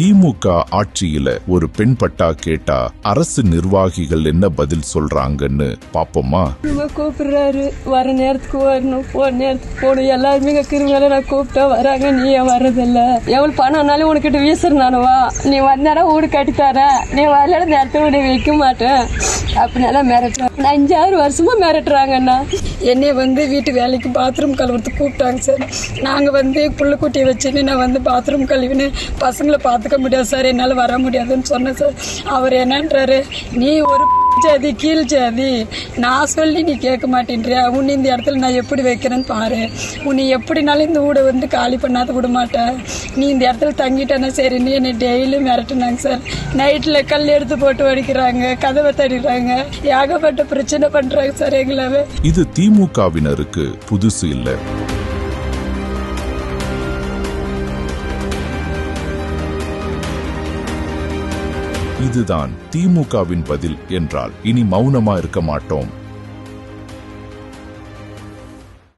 திமுக ஆட்சியில ஒரு பெண் பட்டா கேட்டா அரசு நிர்வாகிகள் என்ன பதில் சொல்றாங்கன்னு பாப்போமா? கூப்பிடுறாரு. வர நேரத்துக்கு வரணும். போற நேரத்துக்கு போகணும். எல்லாருமே கிருமியால நான் கூப்பிட்டா வராங்க. நீ ஏன் வர்றதில்ல? எவ்வளவு பணம்னாலும் உனக்கிட்ட வீசுறனானுவா நீ வந்தாடா வீடு கட்டித்தார நீ வரல நேரத்தை உன்னை வைக்க மாட்டேன். அப்படின்னால மிரட்டுறாங்க. அஞ்சாறு வருஷமா மிரட்டுறாங்கண்ணா என்னை வந்து வீட்டு வேலைக்கு பாத்ரூம் கழுவுறதுக்கு கூப்பிட்டாங்க சார். நாங்கள் வந்து புள்ளைக்குட்டியை வச்சுன்னு நான் வந்து பாத்ரூம் கழுவின்னு பசங்களை பார்த்துக்க முடியாது சார். என்னால் வர முடியாதுன்னு சொன்னேன் சார். அவர் என்னன்றாரு நீ ஒரு ஜாதி கீழ் ஜாதி நான் சொல்லி நீ கேட்க மாட்டேன்றியா? உன்னை இந்த இடத்துல நான் எப்படி வைக்கிறேன்னு பாரு. உன்னை எப்படினாலும் இந்த வீடை வந்து காலி பண்ணாத விட மாட்டேன் நீ இந்த இடத்துல தங்கிட்டேன்னா சரி நீ என்னை டெய்லியும் மிரட்டினாங்க சார் நைட்டில் கல் எடுத்து போட்டு வடிக்கிறாங்க கதவை தடிக்கிறாங்க. ஏகப்பட்ட பிரச்சனை பண்ணுறாங்க சார் எங்களாவே இது திமுகவினருக்கு புதுசு இல்லை. இதுதான் திமுகவின் பதில் என்றால் இனி மௌனமா இருக்க மாட்டோம்.